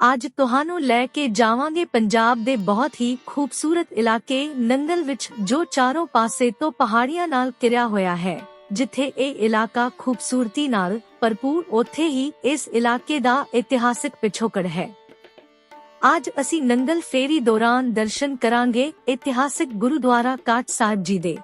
ਅੱਜ ਤੁਹਾਨੂੰ ਲੈ ਕੇ ਜਾਵਾਂਗੇ ਪੰਜਾਬ ਦੇ ਬਹੁਤ ਹੀ ਖੂਬਸੂਰਤ ਇਲਾਕੇ ਨੰਗਲ ਵਿੱਚ ਜੋ ਚਾਰੋਂ ਪਾਸੇ ਤੋਂ ਪਹਾੜੀਆਂ ਨਾਲ ਘਿਰਿਆ ਹੋਇਆ ਹੈ, ਜਿੱਥੇ ਇਹ ਇਲਾਕਾ ਖੂਬਸੂਰਤੀ ਨਾਲ ਭਰਪੂਰ ਉੱਥੇ ਹੀ ਇਸ ਇਲਾਕੇ ਦਾ ਇਤਿਹਾਸਿਕ ਪਿਛੋਕੜ ਹੈ। ਅੱਜ ਅਸੀਂ ਨੰਗਲ ਫੇਰੀ ਦੌਰਾਨ ਦਰਸ਼ਨ ਕਰਾਂਗੇ ਇਤਿਹਾਸਿਕ ਗੁਰਦੁਆਰਾ ਕਾਟ ਸਾਹਿਬ ਜੀ ਦੇ।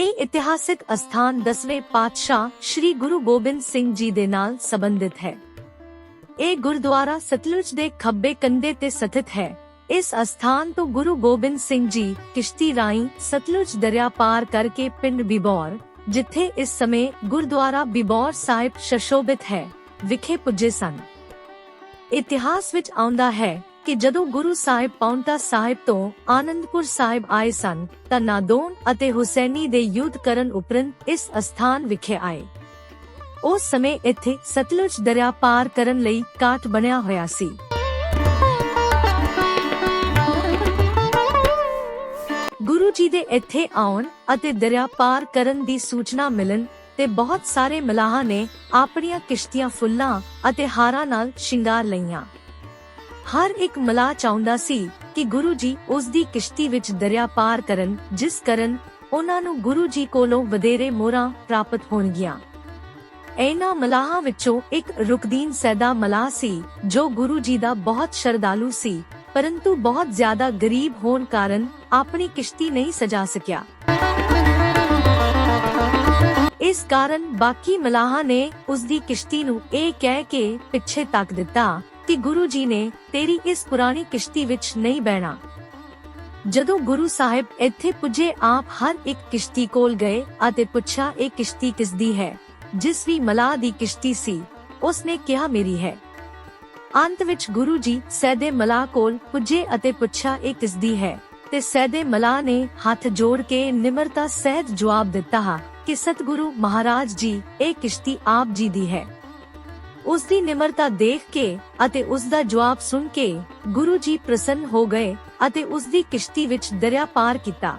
ਇਹ ਇਤਿਹਾਸਿਕ ਅਸਥਾਨ 10ਵੇਂ ਪਾਤਸ਼ਾਹ ਸ੍ਰੀ ਗੁਰੂ ਗੋਬਿੰਦ ਸਿੰਘ ਜੀ ਦੇ ਨਾਲ ਸੰਬੰਧਿਤ ਹੈ। ਇਹ ਗੁਰਦੁਆਰਾ ਸਤਲੁਜ ਦੇ ਖੱਬੇ ਕੰਢੇ ਤੇ ਸਥਿਤ ਹੈ। ਇਸ ਅਸਥਾਨ ਤੋਂ ਗੁਰੂ ਗੋਬਿੰਦ ਸਿੰਘ ਜੀ ਕਿਸ਼ਤੀ ਰਾਹੀਂ ਸਤਲੁਜ ਦਰਿਆ ਪਾਰ ਕਰਕੇ ਪਿੰਡ ਬਿਬੌਰ, ਜਿੱਥੇ ਇਸ ਸਮੇਂ ਗੁਰਦੁਆਰਾ ਬਿਬੌਰ ਸਾਹਿਬ ਸ਼ਸ਼ੋਭਿਤ ਹੈ, ਵਿਖੇ ਪੁੱਜੇ ਸਨ। ਇਤਿਹਾਸ ਵਿੱਚ ਆਉਂਦਾ ਹੈ ਕਿ ਜਦੋਂ ਗੁਰੂ ਸਾਹਿਬ ਪੌਂਟਾ ਸਾਹਿਬ ਤੋਂ ਆਨੰਦਪੁਰ ਸਾਹਿਬ ਆਏ ਸਨ, ਤਾਂ ਨਾਦੋਨ ਅਤੇ ਹੁਸੈਨੀ ਦੇ ਯੁੱਧ ਕਰਨ ਉਪਰੰਤ ਇਸ ਅਸਥਾਨ ਵਿਖੇ ਆਏ। ਉਸ ਸਮੇਂ ਇੱਥੇ ਸਤਲੁਜ ਦਰਿਆ ਪਾਰ ਕਰਨ ਲਈ ਕਾਟ ਬਣਿਆ ਹੋਇਆ ਸੀ। ਗੁਰੂ ਜੀ ਦੇ ਇੱਥੇ ਆਉਣ ਅਤੇ ਦਰਿਆ ਪਾਰ ਕਰਨ ਦੀ ਸੂਚਨਾ ਮਿਲਣ ਤੇ ਬਹੁਤ ਸਾਰੇ ਮਲਾਹਾਂ ਨੇ ਆਪਣੀਆਂ ਕਿਸ਼ਤੀਆਂ ਫੁੱਲਾਂ ਅਤੇ ਹਾਰਾਂ ਨਾਲ ਸ਼ਿੰਗਾਰ ਲਈਆਂ। ਹਰ ਇੱਕ ਮਲਾਹ ਚਾਹੁੰਦਾ ਸੀ ਕਿ ਗੁਰੂ ਜੀ ਉਸ ਦੀ ਕਿਸ਼ਤੀ ਵਿੱਚ ਦਰਿਆ ਪਾਰ ਕਰਨ, ਜਿਸ ਕਰਨ ਉਹਨਾਂ ਨੂੰ ਗੁਰੂ ਜੀ ਕੋਲੋਂ ਵਧੇਰੇ ਮੋਹਰਾਂ ਪ੍ਰਾਪਤ ਹੋਣਗੀਆਂ। ਇਹਨਾਂ ਮਲਾਹਾਂ ਵਿੱਚੋਂ ਇੱਕ ਰੁਕਦੀਨ ਸੈਦਾ ਮਲਾਹ ਸੀ, ਜੋ ਗੁਰੂ ਜੀ ਦਾ ਬਹੁਤ ਸ਼ਰਧਾਲੂ ਸੀ, ਪਰੰਤੂ ਬਹੁਤ ਜ਼ਿਆਦਾ ਗਰੀਬ ਹੋਣ ਕਾਰਨ ਆਪਣੀ ਕਿਸ਼ਤੀ ਨਹੀਂ ਸਜਾ ਸਕਿਆ। ਇਸ ਕਾਰਨ ਬਾਕੀ ਮਲਾਹਾਂ ਨੇ ਉਸ ਦੀ ਕਿਸ਼ਤੀ ਨੂੰ ਇਹ ਕਹਿ ਕੇ ਪਿੱਛੇ ਤੱਕ ਦਿੱਤਾ ਕਿ ਗੁਰੂ ਜੀ ਨੇ ਤੇਰੀ ਇਸ ਪੁਰਾਣੀ ਕਿਸ਼ਤੀ ਵਿੱਚ ਨਹੀਂ ਬਹਿਣਾ। ਜਦੋਂ ਗੁਰੂ ਸਾਹਿਬ ਇੱਥੇ ਪੁੱਜੇ, ਆਪ ਹਰ ਇੱਕ ਕਿਸ਼ਤੀ ਕੋਲ ਗਏ ਅਤੇ ਪੁੱਛਿਆ, ਇਹ ਕਿਸ਼ਤੀ ਕਿਸ ਦੀ ਹੈ? ਜਿਸ ਵੀ ਮਲਾਹ ਦੀ ਕਿਸ਼ਤੀ ਸੀ, ਉਸਨੇ ਕਿਹਾ, ਮੇਰੀ ਹੈ। ਅੰਤ ਵਿੱਚ ਗੁਰੂ ਜੀ ਸੈਦੇ ਮਲਾਹ ਕੋਲ ਪੁੱਜੇ ਅਤੇ ਪੁੱਛਿਆ, ਇਹ ਕਿਸ ਦੀ ਹੈ? ਤੇ ਸੈਦੇ ਮਲਾਹ ਨੇ ਹੱਥ ਜੋੜ ਕੇ ਨਿਮਰਤਾ ਸਹਿਤ ਜਵਾਬ ਦਿੱਤਾ ਕਿ ਸਤਿਗੁਰੂ ਮਹਾਰਾਜ ਜੀ, ਇਹ ਕਿਸ਼ਤੀ ਆਪ ਜੀ ਦੀ ਹੈ। ਉਸ ਦੀ ਨਿਮਰਤਾ ਦੇਖ ਕੇ ਅਤੇ ਉਸ ਦਾ ਜਵਾਬ ਸੁਣ ਕੇ ਗੁਰੂ ਜੀ ਪ੍ਰਸੰਨ ਹੋ ਗਏ ਅਤੇ ਉਸ ਦੀ ਕਿਸ਼ਤੀ ਵਿੱਚ ਦਰਿਆ ਪਾਰ ਕੀਤਾ।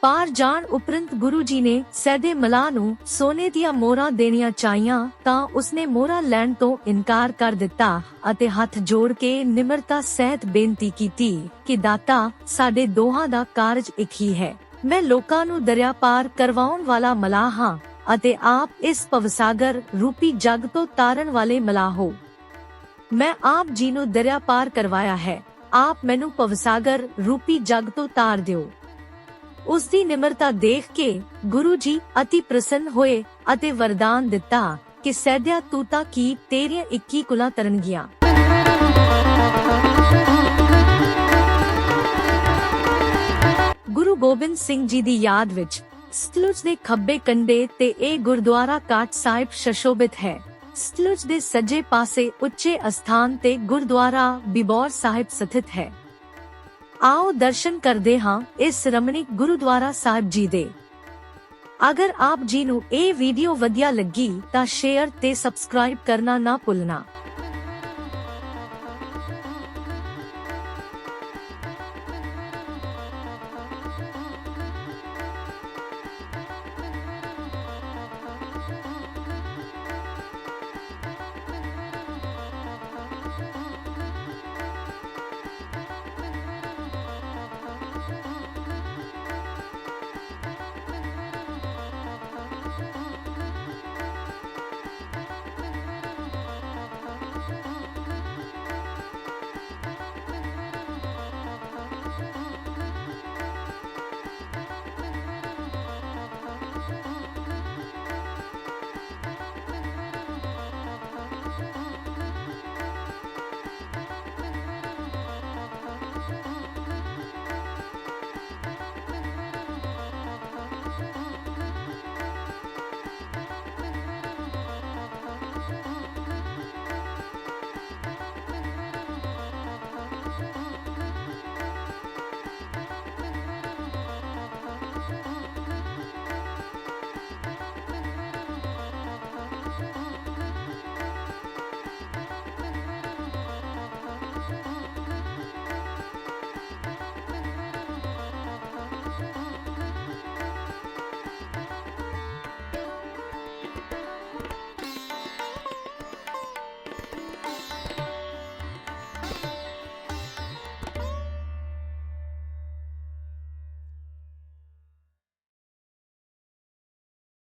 ਪਾਰ ਜਾਣ ਉਪਰੰਤ ਗੁਰੂ ਜੀ ਨੇ ਸੈਦੇ ਮਲਾਹ ਨੂੰ ਸੋਨੇ ਦੀਆਂ ਮੋਹਰਾਂ ਦੇਣੀਆਂ ਚਾਹੀਆਂ ਤਾਂ ਉਸਨੇ ਮੋਹਰਾਂ ਲੈਣ ਤੋਂ ਇਨਕਾਰ ਕਰ ਦਿੱਤਾ ਅਤੇ ਹੱਥ ਜੋੜ ਕੇ ਨਿਮਰਤਾ ਸਹਿਤ ਬੇਨਤੀ ਕੀਤੀ ਕਿ ਦਾਤਾ, ਸਾਡੇ ਦੋਹਾਂ ਦਾ ਕਾਰਜ ਇੱਕ ਹੀ ਹੈ। ਮੈਂ ਲੋਕਾਂ ਨੂੰ ਦਰਿਆ ਪਾਰ ਕਰਵਾਉਣ ਵਾਲਾ ਮਲਾਹ ਹਾਂ। ਅਤੇ ਆਪ ਇਸ ਪਵਸਾਗਰ ਰੂਪੀ ਜਗ ਤੋਂ ਤਾਰਨ ਵਾਲੇ ਮਲਾਹ ਹੋ। ਮੈਂ ਆਪ ਜੀ ਨੂੰ ਦਰਿਆ ਪਾਰ ਕਰਵਾਇਆ ਹੈ। ਆਪ ਮੈਨੂੰ ਪਵਸਾਗਰ ਰੂਪੀ ਜਗ ਤੋਂ ਤਾਰ ਦਿਓ। ਉਸ ਦੀ ਨਿਮਰਤਾ ਦੇਖ ਕੇ ਗੁਰੂ ਜੀ ਅਤੀ ਪ੍ਰਸੰਨ ਹੋਏ ਅਤੇ ਵਰਦਾਨ ਦਿੱਤਾ ਕਿ ਸੈਦਿਆ ਤੂੰ ਤਾਂ ਕੀ ਤੇਰੀਆਂ 21 ਕੁਲਾਂ ਤਰਨਗੀਆਂ ਗੁਰੂ ਗੋਬਿੰਦ ਸਿੰਘ ਜੀ ਦੀ ਯਾਦ ਵਿੱਚ ਸਤਲੁਜ ਦੇ ਖੱਬੇ ਕੰਢੇ ਤੇ ਇਹ ਗੁਰਦੁਆਰਾ ਕਾਟ ਸਾਹਿਬ ਸ਼ਸ਼ੋਭਿਤ ਹੈ। ਸਤਲੁਜ ਦੇ ਸੱਜੇ ਪਾਸੇ ਉੱਚੇ ਅਸਥਾਨ ਤੇ ਗੁਰਦੁਆਰਾ ਬਿਬੌਰ ਸਾਹਿਬ ਸਥਿਤ ਹੈ। ਆਓ ਦਰਸ਼ਨ ਕਰਦੇ ਹਾਂ ਇਸ ਰਮਣੀਕ ਗੁਰਦੁਆਰਾ ਸਾਹਿਬ ਜੀ ਦੇ। ਅਗਰ ਆਪ ਜੀ ਨੂੰ ਇਹ ਵੀਡੀਓ ਵਧੀਆ ਲੱਗੀ ਤਾਂ ਸ਼ੇਅਰ ਤੇ ਸਬਸਕ੍ਰਾਈਬ ਕਰਨਾ ਨਾ ਭੁੱਲਣਾ।